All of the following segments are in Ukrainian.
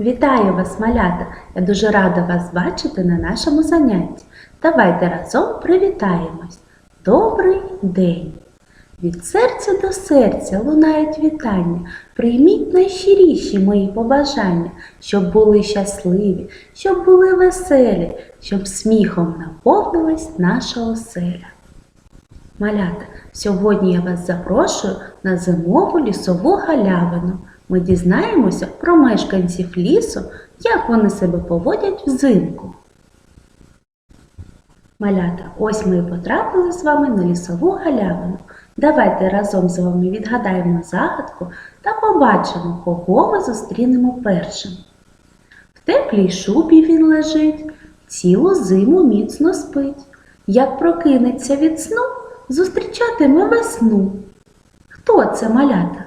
Вітаю вас, малята! Я дуже рада вас бачити на нашому занятті. Давайте разом привітаємось. Добрий день! Від серця до серця лунають вітання. Прийміть найщиріші мої побажання, щоб були щасливі, щоб були веселі, щоб сміхом наповнилась наша оселя. Малята, сьогодні я вас запрошую на зимову лісову галявину. Ми дізнаємося про мешканців лісу, як вони себе поводять взимку. Малята, ось ми і потрапили з вами на лісову галявину. Давайте разом з вами відгадаємо загадку та побачимо, кого ми зустрінемо першим. В теплій шубі він лежить, цілу зиму міцно спить. Як прокинеться від сну, зустрічатиме весну. Хто це малята?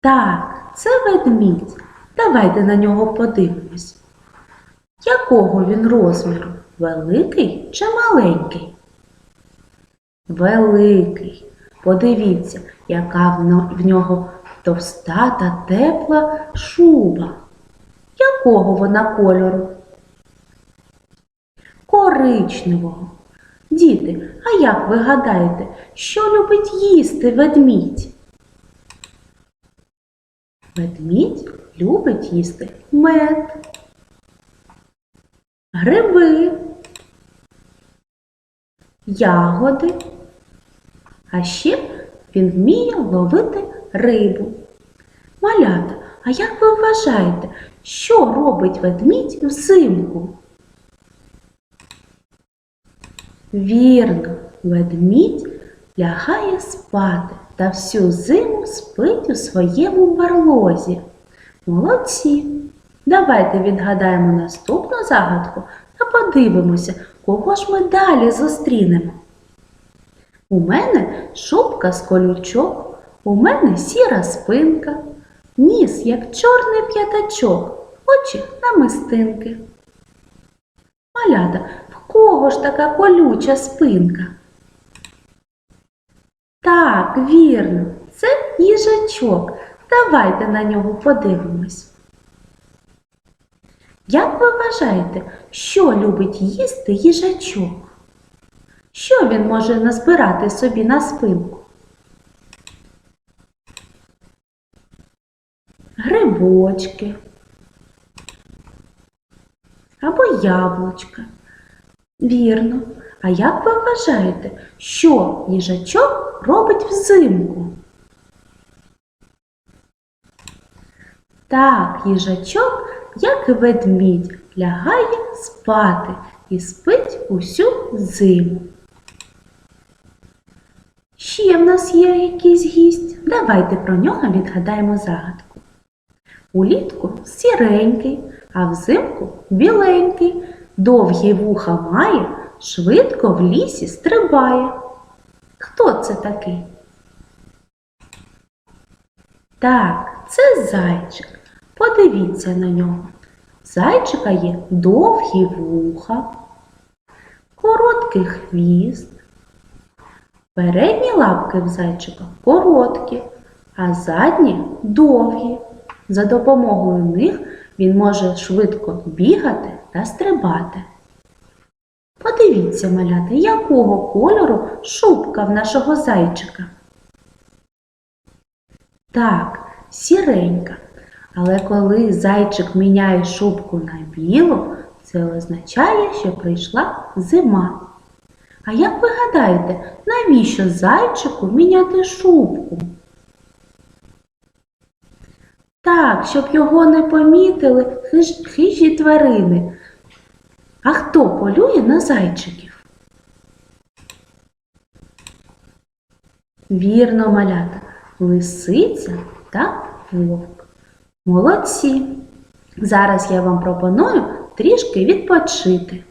Так, це ведмідь. Давайте на нього подивимось. Якого він розміру? Великий чи маленький? Великий. Подивіться, яка в нього товста та тепла шуба. Якого вона кольору? Коричневого. Діти, а як ви гадаєте, що любить їсти ведмідь? Ведмідь любить їсти мед, гриби, ягоди, а ще він вміє ловити рибу. Малята, а як ви вважаєте, що робить ведмідь взимку? Вірно, ведмідь лягає спати та всю зиму спить у своєму барлозі. Молодці! Давайте відгадаємо наступну загадку та подивимося, кого ж ми далі зустрінемо. У мене шубка з колючок, у мене сіра спинка, ніс, як чорний п'ятачок, очі намистинки. Малята, в кого ж така колюча спинка? Так, вірно, це їжачок. Давайте на нього подивимось. Як ви вважаєте, що любить їсти їжачок? Що він може назбирати собі на спинку? Грибочки або яблучка. Вірно. А як ви вважаєте, що їжачок робить взимку? Так, їжачок, як і ведмідь, лягає спати і спить усю зиму. Ще в нас є якийсь гість. Давайте про нього відгадаємо загадку. Улітку сіренький, а взимку біленький, довгі вуха має, швидко в лісі стрибає. Хто це такий? Так, це зайчик. Подивіться на нього. Зайчика є довгі вуха, короткий хвіст. Передні лапки в зайчика короткі, а задні довгі. За допомогою них він може швидко бігати та стрибати. Подивіться, малята, якого кольору шубка в нашого зайчика. Так, сіренька. Але коли зайчик міняє шубку на білу, це означає, що прийшла зима. А як ви гадаєте, навіщо зайчику міняти шубку? Так, щоб його не помітили хижі тварини. А хто полює на зайчиків? Вірно, малята, лисиця та вовк. Молодці! Зараз я вам пропоную трішки відпочити.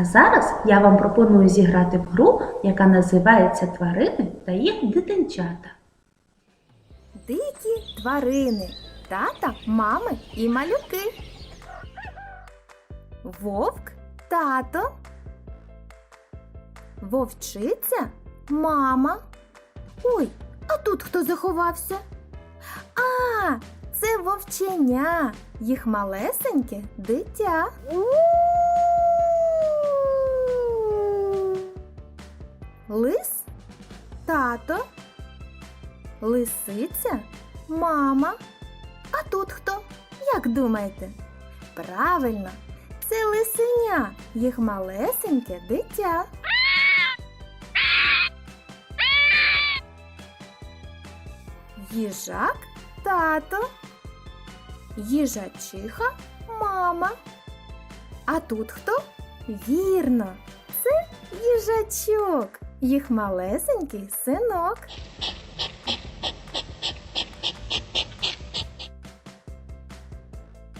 А зараз я вам пропоную зіграти в гру, яка називається Тварини та їх дитинчата. Дикі тварини, тата, мами і малюки. Вовк, тато. Вовчиця, мама. Ой, а тут хто заховався? А, це вовченя, їх малесеньке дитя. Лис, тато. Лисиця? Мама? А тут хто? Як думаєте? Правильно, це лисеня, їх малесеньке дитя. Їжак тато. Їжачиха мама. А тут хто? Вірно, це їжачок, їх малесенький синок.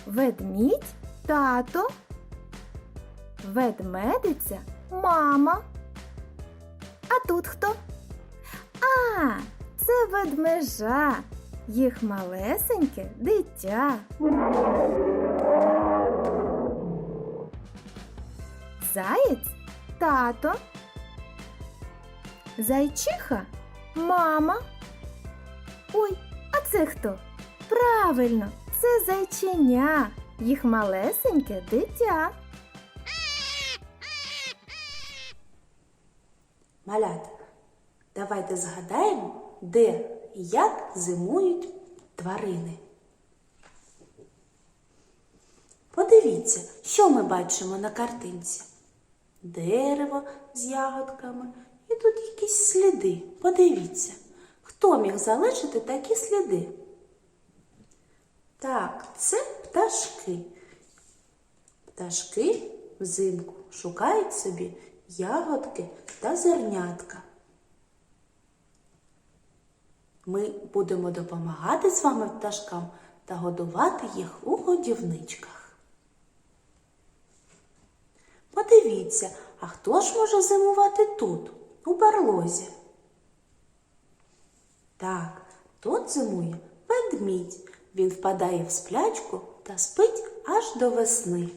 Ведмідь тато. Ведмедиця мама. А тут хто? А, це ведмежа, їх малесеньке дитя. Заєць тато. Зайчиха мама. Ой, а це хто? Правильно, це зайченя, їх малесеньке дитя. Малята, давайте згадаємо, де і як зимують тварини. Подивіться, що ми бачимо на картинці. Дерево з ягодками тут якісь сліди. Подивіться, хто міг залишити такі сліди? Так, це пташки. Пташки взимку шукають собі ягодки та зернятка. Ми будемо допомагати з вами пташкам та годувати їх у годівничках. Подивіться, а хто ж може зимувати тут, у барлозі? Так, тут зимує ведмідь. Він впадає в сплячку та спить аж до весни.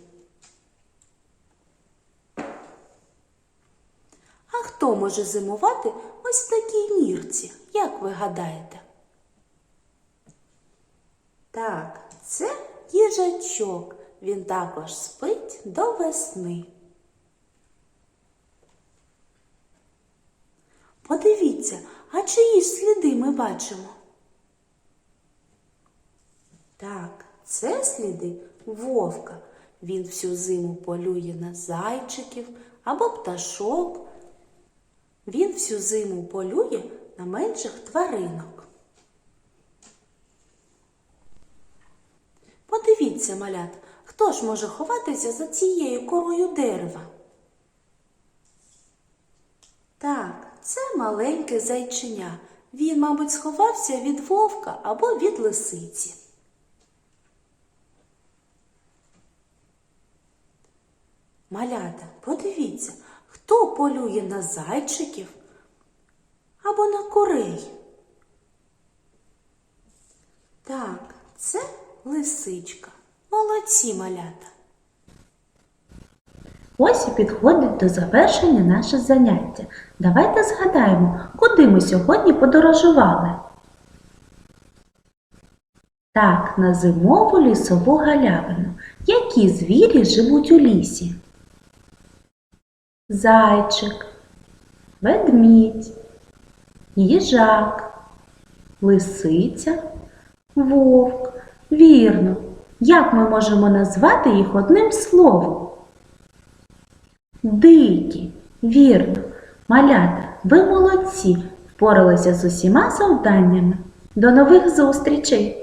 А хто може зимувати ось в такій нірці, як ви гадаєте? Так, це їжачок. Він також спить до весни. Подивіться, а чиї сліди ми бачимо? Так, це сліди вовка. Він всю зиму полює на зайчиків або пташок. Він всю зиму полює на менших тваринок. Подивіться, малят, хто ж може ховатися за цією корою дерева? Так, це маленьке зайчиня. Він, мабуть, сховався від вовка або від лисиці. Малята, подивіться, хто полює на зайчиків або на курей. Так, це лисичка. Молодці малята. Ось і підходить до завершення наше заняття. Давайте згадаємо, куди ми сьогодні подорожували. Так, на зимову лісову галявину. Які звірі живуть у лісі? Зайчик, ведмідь, їжак, лисиця, вовк. Вірно. Як ми можемо назвати їх одним словом? Дикі, вірно. Малята, ви молодці, впоралися з усіма завданнями. До нових зустрічей!